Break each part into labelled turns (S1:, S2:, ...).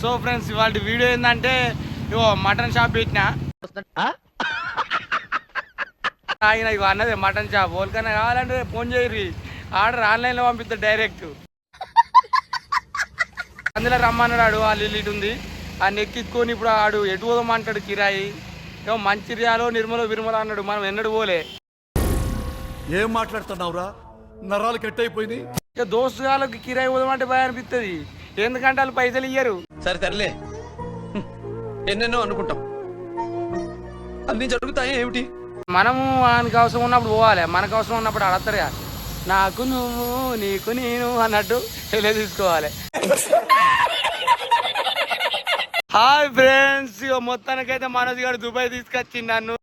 S1: So friends ఇవాళ video ఏంటంటే ఇగో mutton shop పెట్టిన. ఆయన ఇగో అన్నది మటన్ షాప్. ఎవరికైనా కావాలంటే ఫోన్ చేయరు ఆర్డర్ ఆన్లైన్లో పంపిస్తారు డైరెక్ట్. అందులో రమ్మన్నాడు ఇల్లు ఇటు ఉంది. ఆ నెక్కిచ్చుకొని ఇప్పుడు ఆడు ఎటు పోదామంటాడు కిరాయి. ఏమో మంచిర్యాలో నిర్మలో విరుమల అన్నాడు మనం ఎన్నడు పోలే.
S2: ఏం మాట్లాడుతున్నావురా? నరాలు కట్ అయిపోయింది
S1: ఇక దోస్తుగాళ్ళకి కిరాయి పోదామంటే భయం అనిపిస్తుంది ఎందుకంటే వాళ్ళు పైసలు ఇయ్యరు.
S3: సరే తరలే ఎన్నెన్నో అనుకుంటాం. అన్ని జరుగుతాయి ఏమిటి?
S1: మనము ఆయనకి అవసరం ఉన్నప్పుడు పోవాలి. మనకు అవసరం ఉన్నప్పుడు అడతారుగా నాకు నువ్వు నీకు నేను అన్నట్టు వెళ్ళి తీసుకోవాలి. హాయ్ ఫ్రెండ్స్ ఇక మొత్తానికైతే మనోజ్ గారు దుబాయ్ తీసుకొచ్చింది నన్ను.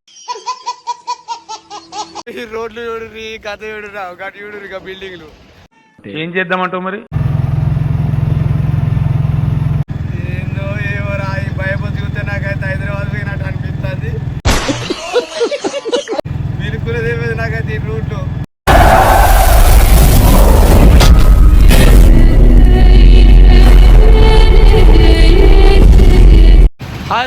S1: ఈ రోడ్లు చూడుర్రి కథ చూడురా ఒకటి చూడుర్రి ఇక బిల్డింగ్లు
S4: ఏం చేద్దామంటావు మరి?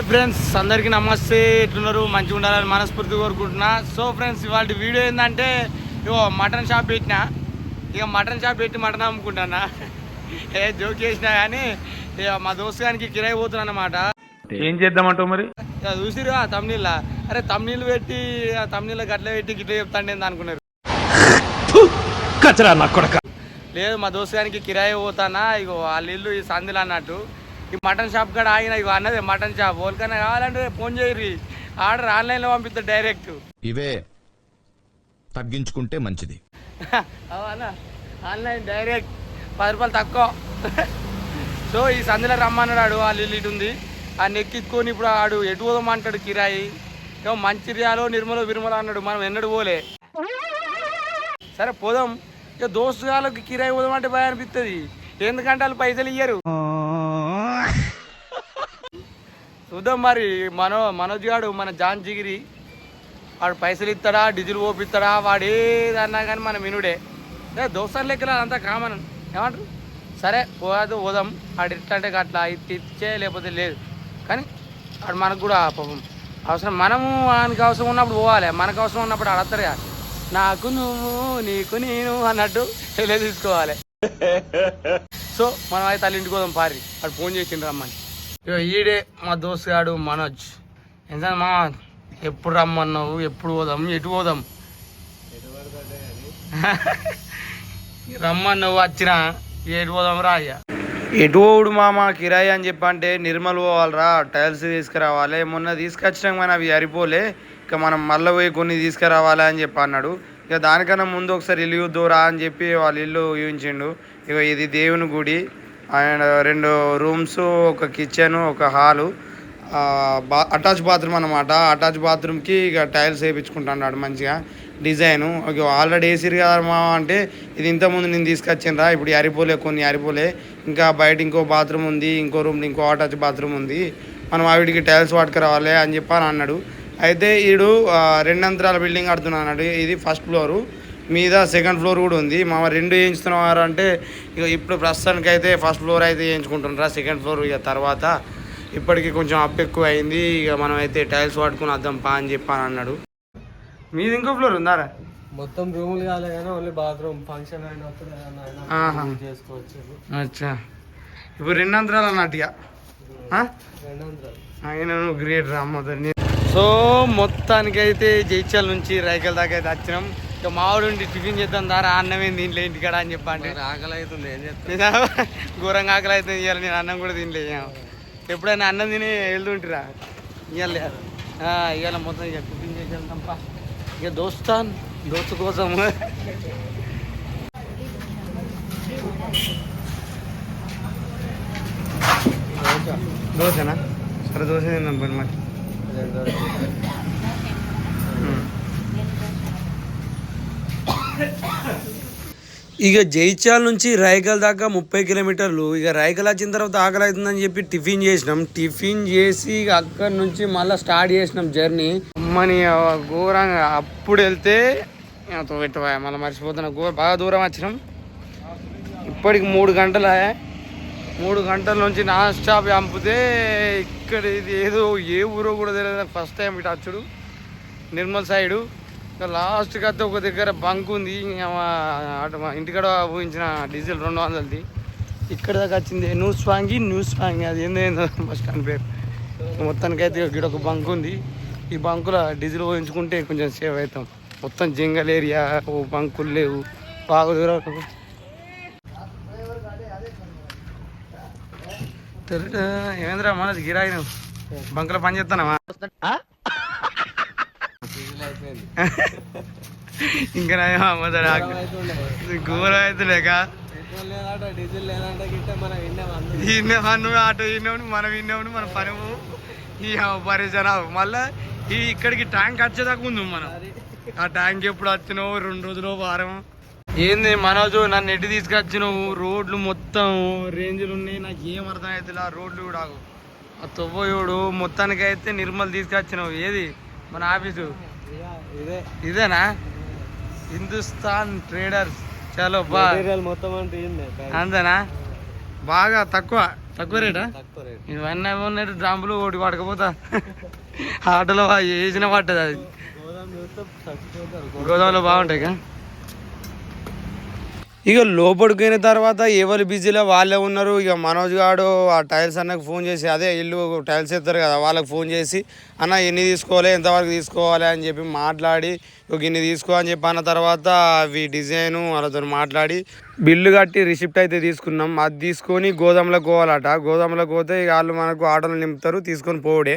S1: ఫ్రెండ్స్ అందరికీ నమస్తే. ఎట్లున్నారు? మంచిగా ఉండాలని మనస్ఫూర్తి కోరుకుంటున్నా. సో ఫ్రెండ్స్ ఇవాళ వీడియో ఏంటంటే ఇగో మటన్ షాప్ పెట్టినా. ఇక మటన్ షాప్ పెట్టి మటన్ అమ్ముకుంటానా? ఏ జోక్ చేసినా కానీ ఇక మా దోస్తు గానికి కిరాయి పోతున్నా అన్నమాట
S4: ఏం చేద్దామంటావు మరి?
S1: చూసిరు తమ్నీళ్ళ. అరే తమ్నీళ్ళు పెట్టి ఆ తమ్నీళ్ళ గట్ల పెట్టి గిట్ల చెప్తాండి ఏంది అనుకున్నారు.
S4: కచరా నా కొడక.
S1: లేదు మా దోస్తు గారికి కిరాయి పోతానా? ఇగో వాళ్ళ ఇల్లు ఈ సందులు అన్నట్టు. ఈ మటన్ షాప్ కాడ ఆగిన ఇగో అన్నది మటన్ షాప్. ఎవరికైనా కావాలంటే ఫోన్ చేయరు ఆర్డర్ ఆన్లైన్లో పంపిస్తారు డైరెక్ట్.
S5: ఇవే తగ్గించుకుంటే మంచిది.
S1: అవునా ఆన్లైన్ డైరెక్ట్. పది రూపాయలు తక్కువ. సో ఈ సందులో రమ్మన్నాడు ఇల్లు ఇటు ఉంది. ఆ నెక్కిచ్చుకొని ఇప్పుడు ఆడు ఎటు పోదామంటాడు కిరాయి. ఏమో మంచిర్యాలో నిర్మలో విరుమల అన్నాడు మనం ఎన్నడు పోలే. సరే పోదాం. ఇక దోస్తుగాళ్ళకి కిరాయి పోదామంటే భయం అనిపిస్తుంది ఎందుకంటే వాళ్ళు పైసలు ఇయ్యరు. చూద్దాం మరి. మనో మనోజ్ గాడు మన జాన్ జిగిరి వాడు పైసలు ఇస్తాడా డీజిల్ పోపిస్తాడా వాడు ఏదన్నా కానీ మన మినుడే. ఏ దోస్తాను లెక్కలు అదంతా కామన్ ఏమంటారు? సరే పోదు పోదాం. ఆడు ఎట్లా అంటే అట్లా ఇచ్చే లేకపోతే లేదు. కానీ ఆడు మనకు కూడా పాపం అవసరం. మనము ఆయనకి అవసరం ఉన్నప్పుడు పోవాలి. మనకు అవసరం ఉన్నప్పుడు అడతారుగా నాకు నువ్వు నీకు నేను అన్నట్టు వెళ్ళి తీసుకోవాలి సో మనం అయితే తల్లి ఇంటికి పోదాం పారి. వాడు ఫోన్ చేసిండు రమ్మని. ఇగో ఈడే మా దోస్తు గాడు మనోజ్. ఎంత మా ఎప్పుడు రమ్మన్నావు? ఎప్పుడు పోదాం? ఎటు పోదాం? రమ్మన్నావు వచ్చిన ఎటు పోదాం రా అయ్యా ఎటు పోవుడు మామ? కిరాయి అని చెప్పంటే నిర్మల్ పోవాలిరా. టైల్స్ తీసుకురావాలి. మొన్న తీసుకొచ్చినాక కానీ అవి అరిపోలే ఇక మనం మళ్ళీ పోయి కొన్ని తీసుకురావాలి అని చెప్పి అన్నాడు. ఇక దానికన్నా ముందు ఒకసారి ఇల్లు చూద్దురా అని చెప్పి వాళ్ళ ఇల్లు ఊహించిండు. ఇక ఇది దేవుని గుడి. అండ్ రెండు రూమ్స్ ఒక కిచెన్ ఒక హాలు బా అటాచ్ బాత్రూమ్ అనమాట అటాచ్ బాత్రూమ్కి ఇక టైల్స్ వేయించుకుంటున్నాడు మంచిగా. డిజైన్. ఆల్రెడీ వేసిరు కదా మా అంటే ఇది ఇంతకుముందు నేను తీసుకొచ్చిండ్రా ఇప్పుడు అరిపోలే కొన్ని అరిపోలే. ఇంకా బయట ఇంకో బాత్రూమ్ ఉంది ఇంకో రూమ్ ఇంకో అటాచ్ బాత్రూమ్ ఉంది. మనం ఆవిడికి టైల్స్ వాడుకురావాలి అని చెప్పి అని అన్నాడు. అయితే ఈడు రెండంతరాల బిల్డింగ్ కడుతున్నా అన్నాడు. ఇది ఫస్ట్ ఫ్లోరు. మీద సెకండ్ ఫ్లోర్ కూడా ఉంది. మా రెండు వేయించుతున్నారు అంటే ఇక ఇప్పుడు ప్రస్తుతానికి అయితే ఫస్ట్ ఫ్లోర్ అయితే వేయించుకుంటున్నారా సెకండ్ ఫ్లోర్ ఇక తర్వాత. ఇప్పటికి కొంచెం అప్ ఎక్కువ అయింది ఇక మనం అయితే టైల్స్ పట్టుకుని వద్దాం పా అని చెప్పి అని అన్నాడు. మీది ఇంకో ఫ్లోర్ ఉందారా
S6: మొత్తం రూములు కాలే కానీ ఓన్లీ బాత్రూమ్ ఫంక్షన్ అయినప్పుడు చేసుకోవచ్చు.
S1: అచ్చా. ఇప్పుడు రెండు అంతరాలు అన్నట్టు ఇక ఆ?
S6: రెండంతరాలు.
S1: ఆయన నువ్వు గ్రేట్ రా మొదటి సో మొత్తానికి అయితే జైత్యాల నుంచి రైకల దాకా అయితే వచ్చినాం. ఇక మామిడి ఉండి టిఫిన్ చేద్దాం దారా అన్నం ఏంది దీంట్లో ఇంటికాడ అని చెప్పి అంటే
S6: ఆకలి అవుతుంది ఏం చేస్తా
S1: నిజా? ఘోరంగా ఆకలి అయితే ఇవాళ నేను అన్నం కూడా తినలే ఇక. ఎప్పుడైనా అన్నం తిని వెళ్తుంటిరా? ఇవాళ ఇవాళ మొత్తం ఇక టిఫిన్ చేసి వెళ్తాం పా. ఇక దోస్తాన్ దోస్తు కోసం. దోశనా? సరే దోశ తిందాం పని మరి. ఇక జైచాల్ నుంచి రాయకల్ దాకా ముప్పై కిలోమీటర్లు. ఇక రాయకల్ వచ్చిన తర్వాత ఆకలి అవుతుందని చెప్పి టిఫిన్ చేసినాం. టిఫిన్ చేసి ఇక అక్కడి నుంచి మళ్ళీ స్టార్ట్ చేసినాం జర్నీ. అమ్మని ఘోరంగా అప్పుడు వెళ్తే పెట్టవా మళ్ళీ మర్చిపోతున్నా ఘోర బాగా దూరం వచ్చినాం. ఇప్పటికి మూడు గంటల మూడు గంటల నుంచి నాన్ స్టాప్ చంపితే ఇక్కడ ఇది ఏదో ఏ ఊరో కూడా తెలియదు. ఫస్ట్ టైం ఇటు అచ్చుడు నిర్మల్ సైడు. లాస్ట్కి అయితే ఒక దగ్గర బంక్ ఉంది. ఇంటికాడ ఊహించిన డీజిల్ రెండు వందలది. ఇక్కడ దాకా వచ్చింది. న్యూస్ స్వాంగి న్యూస్ స్వాంగి. అది ఏందో ఏందో బస్ స్టాండ్ పేరు. మొత్తానికి అయితే ఇక్కడ ఒక బంక్ ఉంది. ఈ బంకులో డీజిల్ ఊహించుకుంటే కొంచెం సేవ్ అవుతాం. మొత్తం జంగల్ ఏరియా ఓ బంకులు లేవు. బాగా దూరం ఏమేంద్రా మనది గిరాయి బంకులో పని చేస్తానమ్మా
S6: డీజిల్ అయిపోయింది
S1: ఇంకా నయమా మొదట
S6: అవుతుండే
S1: ఘోరం అయితే లేక
S6: పెట్రోల్ లేదంటే డీజిల్ ఇంకా గిట్టే మనం విన్నాం అందరూ
S1: ఈయన పన్ను ఆటో ఈయనవును మనం ఈయనవును మన పని ఈ పరిచయం మళ్ళా ఈ ఇక్కడికి ట్యాంక్ వచ్చేదాకా ఉంది మనం. ఆ ట్యాంక్ ఎప్పుడు వచ్చినావు? రెండు రోజులు వారం. ఏంది మనోజు నన్ను ఎటు తీసుకొచ్చినావు? రోడ్లు మొత్తం రేంజ్లు ఉన్నాయి. నాకు ఏం అర్థం అవుతుంది ఆ రోడ్లు కూడా ఆగు. ఆ తొవ్వయోడు మొత్తానికి అయితే నిర్మల్ తీసుకొచ్చినావు. ఏది? మన ఆఫీసు. ఇదేనా? హిందుస్థాన్ ట్రేడర్స్. చలో బా.
S6: మెటీరియల్ మొత్తం అంటే
S1: అంతేనా? బాగా తక్కువ. తక్కువ రేటా? ఇవన్నీ ఉన్నాయి డ్రమ్ములు ఒకటి పడకపోతా. ఆటోలో వేసిన పట్టదు అది. గోదావరిలో బాగుంటాయి కదా ఇక లోపలికి తర్వాత ఎవరు బిజీలో వాళ్ళే ఉన్నారు ఇక మనోజ్ గాడు ఆ టైల్స్ అన్నకు ఫోన్ చేసి అదే ఇల్లు టైల్స్ ఎత్తారు కదా వాళ్ళకి ఫోన్ చేసి అన్న ఎన్ని తీసుకోవాలి ఎంతవరకు తీసుకోవాలి అని చెప్పి మాట్లాడి ఒక ఇన్ని తీసుకో అని చెప్పి అన్న తర్వాత అవి డిజైను వాళ్ళతో మాట్లాడి బిల్లు కట్టి రిసిప్ట్ అయితే తీసుకున్నాం అది తీసుకొని గోదాంలోకి పోవాలట గోదాంలోకి పోతే ఇక వాళ్ళు మనకు ఆటోలు నింపుతారు తీసుకొని పోవడే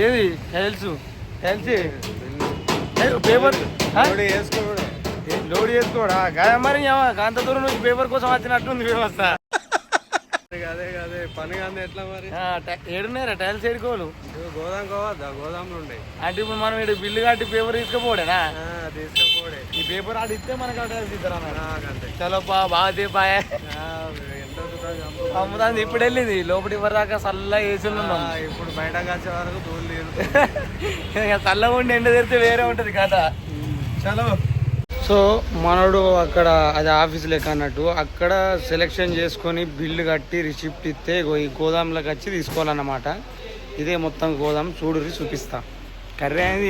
S1: ఏది టైల్స్ టైల్స్ పేపర్ లోడ్ చేసుకోడా మరి అంత దూరం నుంచి పేపర్ కోసం వచ్చినట్టుంది వ్యవస్థ.
S6: అదే అదే పని కానీ ఎట్లా మరి?
S1: ఏడున్నారా టైల్స్ ఏడుకోలు
S6: గోదాం కావద్దా? గోదాంలో ఉండే.
S1: అంటే ఇప్పుడు మనం ఇక్కడ బిల్లు కట్టి పేపర్ తీసుకుపోడేనా?
S6: తీసుకపోడే.
S1: ఈ పేపర్ ఆడ ఇస్తే మనకు టైల్స్ ఇద్దరు చలో పా బాగా దీపాయ అమ్ముతాంది ఇప్పుడు వెళ్ళింది. లోపలి ఇవ్వరాక చల్ల ఉన్నాం.
S6: ఇప్పుడు బయటకు వచ్చే వరకు దూరం లేదు
S1: ఇక చల్లగా ఉండి ఎండ తెరితే వేరే ఉంటుంది కదా చలో. సో మనోడు అక్కడ అది ఆఫీస్ లెక్క అన్నట్టు అక్కడ సెలెక్షన్ చేసుకొని బిల్లు కట్టి రిసిప్ట్ ఇస్తే ఈ గోదాంలోకి వచ్చి తీసుకోవాలన్నమాట. ఇదే మొత్తం గోదాం చూడురి చూపిస్తా. కర్రీ అనేది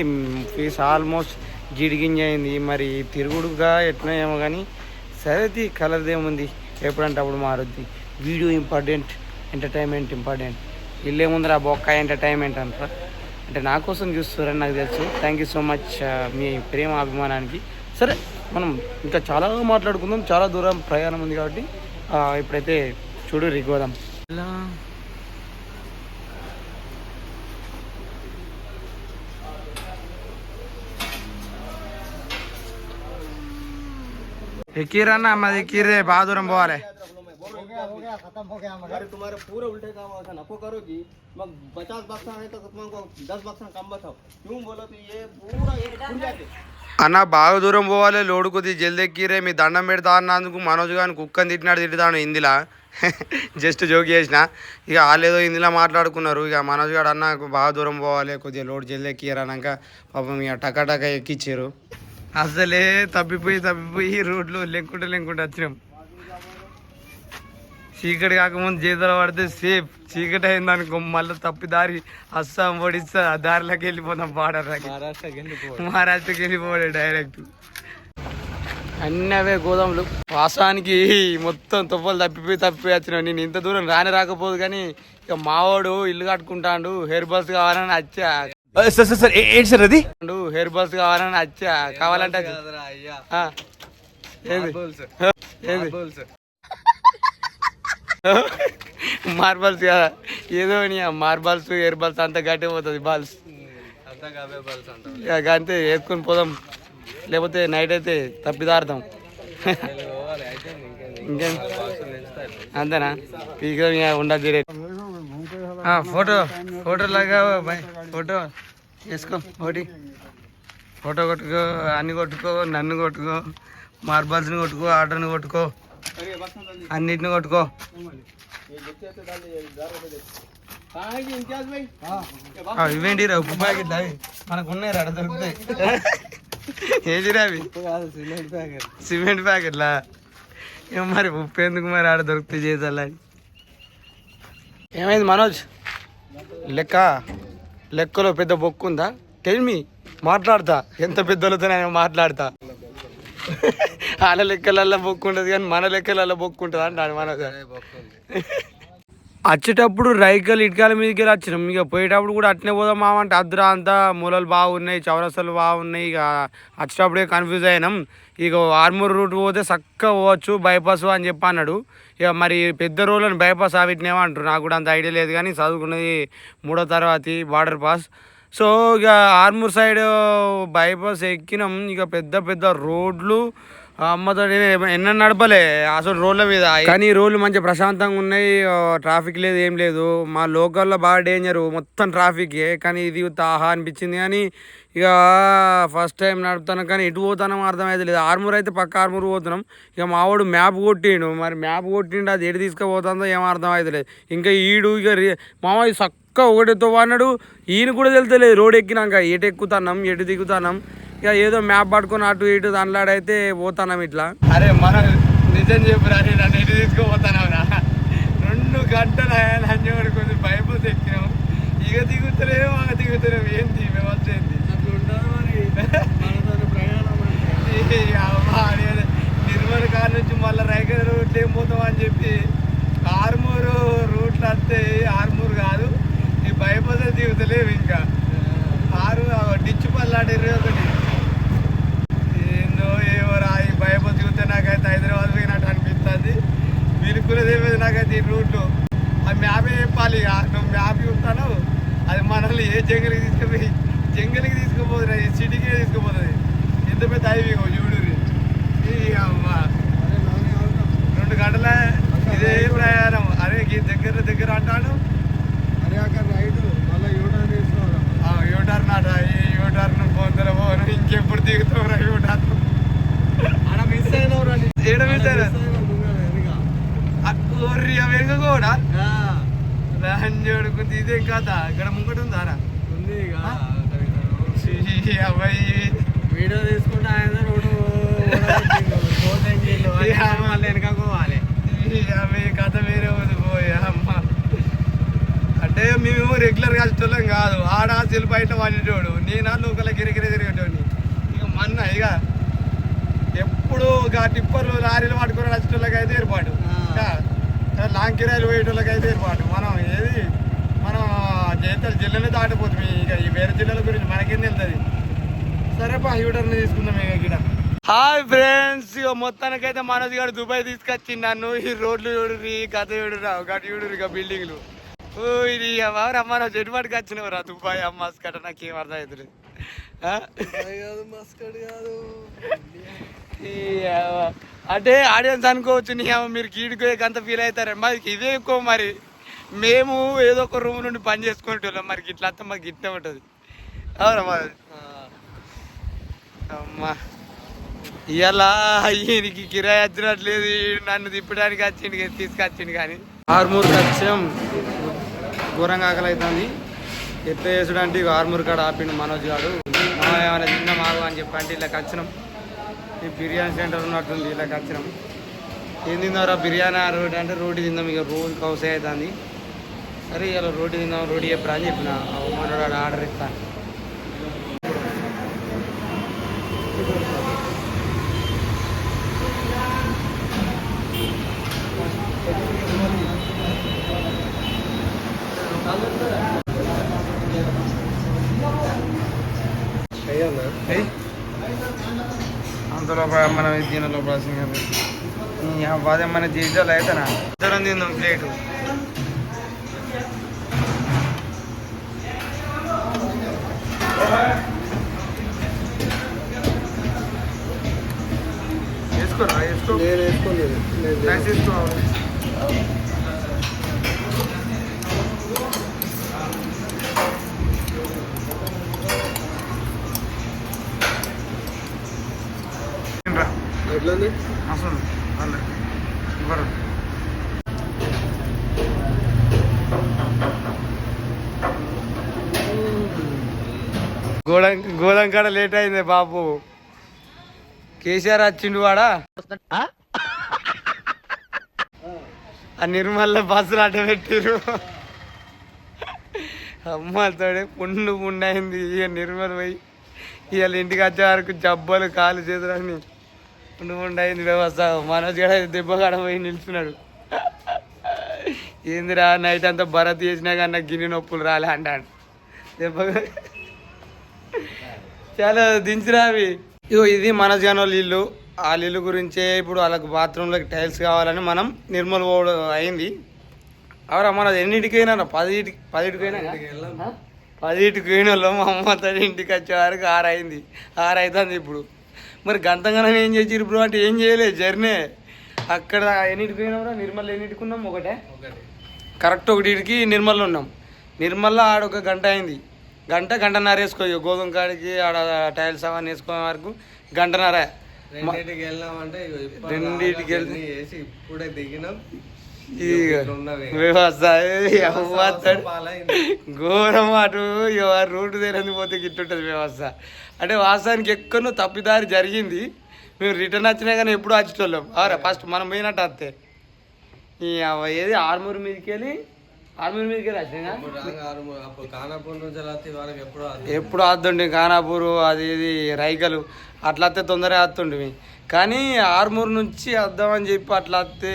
S1: ఫీస్ ఆల్మోస్ట్ గిడిగింజ అయింది. మరి తిరుగుడుగా ఎట్లా ఏమో కానీ సరేది కలర్దేముంది ఎప్పుడంటే అప్పుడు మారుద్ది. Video important entertainment important. ఇల్లే ముందర బొక్క ఎంటర్టైన్మెంట్ అంటారా? అంటే నా కోసం చూస్తారని నాకు తెలుసు. థ్యాంక్ యూ సో మచ్ మీ ప్రేమ అభిమానానికి. సరే మనం ఇంకా చాలా మాట్లాడుకుందాం చాలా దూరం ప్రయాణం ఉంది కాబట్టి ఇప్పుడైతే చూడు రిగోదాం ఎక్కిరన్నా మాది ఎక్కిరే బాగా దూరం పోవాలి.
S6: अरे तुम्हारे पूरे उल्टे काम ऐसा नको करो जी मग पचास बक्सा है तो तुमको दस बक्सा कम बताओ क्यों बोलो तो ये पूरा एक खुल जाते
S1: అన్న బాగా దూరం పోవాలి లోడు కొద్ది జల్ది ఎక్కిరే మీ దండం పెడతా అన్నందుకు మనోజ్ గాని కుక్కని తిట్టినాడు తిట్టుతాను హిందీలా జస్ట్ జోక్ చేసిన ఇక వాళ్ళు ఏదో హిందీలో మాట్లాడుకున్నారు ఇక మనోజ్ గారు అన్న బాగా దూరం పోవాలి కొద్దిగా లోడ్ జల్ది ఎక్కియారు అన్నాక పాపం ఇక టకా టకా ఎక్కిచ్చారు అసలే తప్పిపోయి తప్పిపోయి రోడ్లు లెంకుంటే లెంకుంటే వచ్చినాం చీకటి కాకముందు జీతలు పడితే సేఫ్. చీకటి అయిందనుకో మళ్ళీ తప్పి దారి అస్సాం ఒడిస్సా దారిలోకి వెళ్ళిపోతాం బార్డర్లోకి మహారాష్ట్రకి వెళ్ళిపోడే డైరెక్ట్ అన్నీ అవే గోదాములు వాసానికి మొత్తం తుప్పలు తప్పిపోయి తప్పిపోయి వచ్చినావు నేను ఇంత దూరం రాని రాకపోదు కానీ ఇక మావాడు ఇల్లు కట్టుకుంటాడు హెయిర్ బస్ కావాలని వచ్చా
S3: సార్ సార్ సార్ ఏంటి సార్ అది?
S1: హెయిర్ బస్ కావాలని వచ్చా కావాలంటే ఏంది? ఏంది? మార్బల్స్ కదా ఏదో నీ మార్బల్స్ ఎయిర్ బల్స్ అంతా గట్టి పోతుంది బాల్స్ ఇక అంతే వేసుకొని పోదాం. లేకపోతే నైట్ అయితే తప్పిదార్థం. ఇంకేం? అంతేనా? పీకం ఇక ఉండదు ఫోటో ఫోటో లాగా బాయ్ ఫోటో వేసుకో ఒకటి. ఫోటో కొట్టుకో అన్ని కొట్టుకో నన్ను కొట్టుకో మార్బల్స్ని కొట్టుకో ఆటోని కొట్టుకో. అన్నిటిని కొట్టుకో. ఇవేంటి రా ఉప్పు ప్యాకెట్లు అవి? మనకు ఉన్నాయి రా దొరుకుతాయి. ఏంటిరా అవి?
S6: కాదు సిమెంట్ ప్యాకెట్.
S1: సిమెంట్ ప్యాకెట్లా? ఏం మరి ఉప్పు ఎందుకు మరి ఆడ దొరికితే చేసాలని ఏమైంది మనోజ్? లెక్క? లెక్కలో పెద్ద బొక్కు ఉందా? టెల్ మీ మాట్లాడతా. ఎంత పెద్దలతో నేను మాట్లాడతా. వాళ్ళ లెక్కలల్లో బొక్కు ఉంటుంది కానీ మన లెక్కలలో బొక్కు ఉంటుంది అంటాడు మనోజ్ వచ్చేటప్పుడు రైకలు ఇటుకల మీదకి వెళ్ళి వచ్చినాం. ఇక పోయేటప్పుడు కూడా అట్నే పోదాం మామంటే అద్దురా అంతా మూలలు బాగున్నాయి చౌరస్తలు బాగున్నాయి. ఇక వచ్చేటప్పుడే కన్ఫ్యూజ్ అయినాం. ఇక ఆర్మూర్ రూట్ పోతే చక్కగా పోవచ్చు బైపాస్ అని చెప్పి అన్నాడు. ఇక మరి పెద్ద రోడ్లను బైపాస్ ఆవిట్నేమో అంటారు నాకు కూడా అంత ఐడియా లేదు కానీ చదువుకున్నది మూడో తరగతి బార్డర్ పాస్ సో ఇక ఆర్మూర్ సైడ్ బైపాస్ ఎక్కినాం. ఇక పెద్ద పెద్ద రోడ్లు. అమ్మతో ఎన్న నడపలే. అసలు రోడ్ల మీద కానీ రోడ్లు మంచి ప్రశాంతంగా ఉన్నాయి. ట్రాఫిక్ లేదు ఏం లేదు. మా లోకల్లో బాగా డేంజర్ మొత్తం ట్రాఫికే కానీ ఇది తాహా అనిపించింది. కానీ ఇక ఫస్ట్ టైం నడుపుతాను కానీ ఎటు పోతానో అర్థమైతే లేదు. ఆర్మూర్ అయితే పక్క ఆర్మూర్ పోతున్నాం. ఇక మావాడు మ్యాప్ కొట్టిండు. మరి మ్యాప్ కొట్టిండు. అది ఎటు తీసుకుపోతుందో ఏం అర్థం అయితే లేదు. ఇంకా ఈడు ఇక రి- మామ చక్క ఒకటితో అన్నాడు. ఈయన కూడా తెలుతలేదు రోడ్ ఎక్కినాక ఎటు ఎక్కుతున్నాం ఎటు దిగుతున్నాం ఇక ఏదో మ్యాప్ పట్టుకొని అటు ఇటు దాంట్లాడైతే పోతానం ఇట్లా. అరే మనం నిజం చెప్పురా నన్ను ఇటు తీసుకుపోతానవురా రెండు గంటలు లంచం పడుకుంది బైబుల్ ఎక్కినాం ఇక దిగుతలేము ఆగ దిగుతలేము. ఏంది వ్యవస్థ ఏంది? నిర్మల్ కాడ నుంచి మళ్ళీ రైగర్ రూట్ ఏం పోతాం అని చెప్పి ఆర్మూరు రూట్లు వస్తే ఆర్మూరు కాదు భయపడే జీవితం లేవు ఇంకా. ఆరు డిచ్చు పల్లాడి ఒకటి. ఏందో ఏవో రా ఈ బైపాస్ దిగితే నాకైతే హైదరాబాద్ పోయినట్టు అనిపిస్తుంది బిల్కుల్ తెలియదు నాకైతే ఈ రూట్లు ఆ మ్యాప్ చెప్పాలి ఇక. నువ్వు మ్యాప్ చూస్తాను అది మనల్ని ఏ జంగల్కి తీసుకుపోయి జంగల్కి తీసుకుపోతుంది ఈ సిటీకి తీసుకుపోతుంది. ఎంత పెద్ద హైవే చూడురి అమ్మ. రెండు గంటల ఇదే ప్రయాణం. అరే దగ్గర దగ్గర అంటాను. ఆ, యూటర్న్ నాట. ఈ యూటర్న్ పోతల పోను. ఇంకెప్పుడు దిగుతావురా యూటర్న్? ఏడ మిస్ అయినా ఒర్రి వెనుక. కూడా? రంజోడుకుంది ఇదేం కాదా ఇక్కడ ముంగట ఉందారా ఛీ, అబ్బాయి
S6: వీడియో తీసుకుంటే ఆయన రోడ్డు వెనక పోవాలి.
S1: అబ్బాయి కథ వేరే ఉంది పోయే అమ్మ. అంటే మేము రెగ్యులర్గా వచ్చేటోళ్ళం కాదు. ఆడ సెల్ బయట వండేటోడు నేనా లోకల గిరిగిరి తిరిగేటోడిని. ఇక మన్న ఇక ఎప్పుడు ఇక టిప్పర్లు లారీలు పట్టుకుని వచ్చేటోళ్ళకి అయితే ఏర్పాటు. లాంగ్ కిరాయిలు పోయేటోళ్ళకి అయితే ఏర్పాటు. మనం ఏది మనం జైతల జిల్లానే దాటిపోతుంది ఇక ఈ వేరే జిల్లాల గురించి మనకేం తెలుస్తుంది? సరే పా యూటర్ని తీసుకుందాం ఇక ఇక్కడ హాయ్ ఫ్రెండ్స్ ఇక మొత్తానికైతే మనోజ్ గారు దుబాయ్ తీసుకొచ్చింది నన్ను. ఈ రోడ్లు చూడుర్రి కథ చూడురా ఒకటి చూడురు ఇక బిల్డింగ్లు ఓ ఇది అమ్మ నా చెట్టు పట్టుకు వచ్చినవరా దుబాయ్ అమ్మ కట్ట నాకేం అర్థం అవుతుంది అంటే ఆడియన్స్ అనుకోవచ్చు నీ అమ్మ మీరు కీడుకోయే అంత ఫీల్ అవుతారు. మరి ఇదే ఎక్కువ మరి. మేము ఏదో ఒక రూమ్ నుండి పని చేసుకునేటోళ్ళం మరి ఇట్లా అంతా మాకు గిట్టే ఉంటుంది. అవునా మరి? అమ్మా. ఇలా ఈయనకి కిరాయి వచ్చినట్లేదు నన్ను తిప్పడానికి వచ్చిండు తీసుకొచ్చిండు కానీ. ఆర్మూర్కి వచ్చినాం ఘోరంగా ఆకలి అవుతుంది ఎట్లా అంటే ఇక ఆర్మూర్ కాడ ఆపిండు మనోజ్ గారు "మామ, ఏమైనా తిన్నా మాకు అని చెప్పి అంటే ఇలా వచ్చినాం. ఈ బిర్యానీ సెంటర్ ఉన్నట్టుంది ఇలా వచ్చినాం. ఏం తిందారా బిర్యానీ రోడ్ అంటే రోటీ తిందాం ఇక రోజు కౌసే అవుతుంది. సరే ఇలా రోటీ తిందాం రోటీ చెప్పరా అని చెప్పిన. మనోడు ఆర్డర్ ఇస్తాను అందులో మనం దీని లోపల అదే మన జీవితాలు అయితేనా? ఇద్దరం తిందాం ప్లేటు. వేసుకోరా వేసుకో.
S6: నేను వేసుకోలేదు.
S1: అసలు ఇవ్వరు గోడం గోడం కాడ లేట్ అయింది బాబు. కేసీఆర్ వచ్చిండు వాడా? ఆ? నిర్మల్లో బస్సులు అడ్డ పెట్టిరు అమ్మతోడే పుండు పుండు అయింది. ఇక నిర్మల్ పోయి ఇవాళ ఇంటికి వచ్చే వరకు జబ్బలు కాలు చేతులని పుండు అయింది వ్యవస్థ మనోజ్ గడ దెబ్బ కాడ పోయి నిల్చున్నాడు. ఏందిరా నైట్ అంతా భరత్ చేసినా కానీ నాకు గిన్నె నొప్పులు రాలే అంటాడు. దెబ్బ చాలా దించిరా అవి. ఇది మనోజ్ గాని వాళ్ళ ఇల్లు. వాళ్ళ ఇల్లు గురించే ఇప్పుడు వాళ్ళకి బాత్రూంలోకి టైల్స్ కావాలని మనం నిర్మల్ పోవడం అయింది. అవరా మన ఎన్నింటికైనా పదిటికి పదిటికైనా పదిటికి పోయిన వాళ్ళం మా అమ్మ తల్లి ఇంటికి వచ్చే వరకు ఆరు అయింది ఆరు అవుతుంది ఇప్పుడు. మరి గంతగానే ఏం చేసి ఇప్పుడు అంటే ఏం చేయలేదు జర్నీ. అక్కడ ఎన్నింటికి పోయినావురా నిర్మల్ ఎన్నింటికి ఉన్నాం ఒకటే. కరెక్ట్ ఒకటికి నిర్మల్లో ఉన్నాం. నిర్మల్లో ఆడ ఒక గంట అయింది. గంట గంటన్నర వేసుకో గోధుమ కాడికి ఆడ టైల్స్ అవన్నీ వేసుకునే వరకు గంటన్నర.
S5: రెండింటికి వెళ్ళామంటే
S1: రెండింటికి వెళ్ళి-
S5: ఇప్పుడే దిగినాం.
S1: ఇక
S5: ఉన్నవి.
S1: వ్యవస్థ ఏ అవ్వ తడి.
S5: పాలైంది.
S1: ఘోరం అటు రూట్ తెలియని పోతే గిట్టుంటుంది వ్యవస్థ. అంటే వాస్తవానికి ఎక్కడో తప్పిదారి జరిగింది. మేము రిటర్న్ వచ్చినా కానీ ఎప్పుడు వచ్చేటోళ్ళం అవరా ఫస్ట్ మనం పోయినట్టు వస్తే ఈ ఏది? ఆర్మూర్ మీదకి వెళ్ళి? ఆర్మూర్ మీదకి వెళ్ళి వచ్చినా
S5: ఎప్పుడు
S1: ఎప్పుడు వస్తుండే ఖానాపూర్ అది ఇది రైకలు. అట్లా వస్తే తొందరగా వస్తుండే కానీ ఆర్మూర్ నుంచి వద్దామని చెప్పి అట్లా వస్తే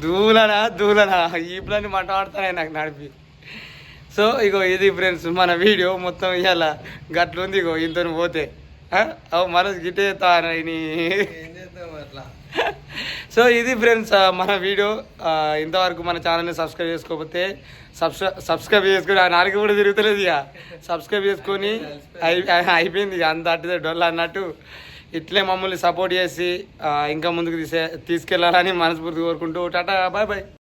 S1: దూలనా దూలనా? ఈ ప్లాన్ మాట్లాడుతానే నాకు నడిపి. సో ఇగో ఇది ఫ్రెండ్స్ మన వీడియో మొత్తం ఇవాళ గట్లుంది ఇగో ఇంత పోతే? అవు మనసు గిట్టే తానని
S5: ఏం చేద్దాం అట్లా?
S1: సో ఇది ఫ్రెండ్స్ మన వీడియో. ఇంతవరకు మన ఛానల్ని సబ్స్క్రైబ్ చేసుకోకపోతే సబ్స్క్రై సబ్స్క్రైబ్ చేసుకుని ఆ నాలుగు కూడా తిరుగుతలేదు ఇక సబ్స్క్రైబ్ చేసుకొని అయి- అయిపోయింది ఇక అంత అట్టిదే డొల్ల అన్నట్టు. ఇట్లే మమ్మల్ని సపోర్ట్ చేసి ఇంకా ముందుకు తీసే తీసుకెళ్ళాలని మనస్ఫూర్తి కోరుకుంటూ టాటా బాయ్ బాయ్.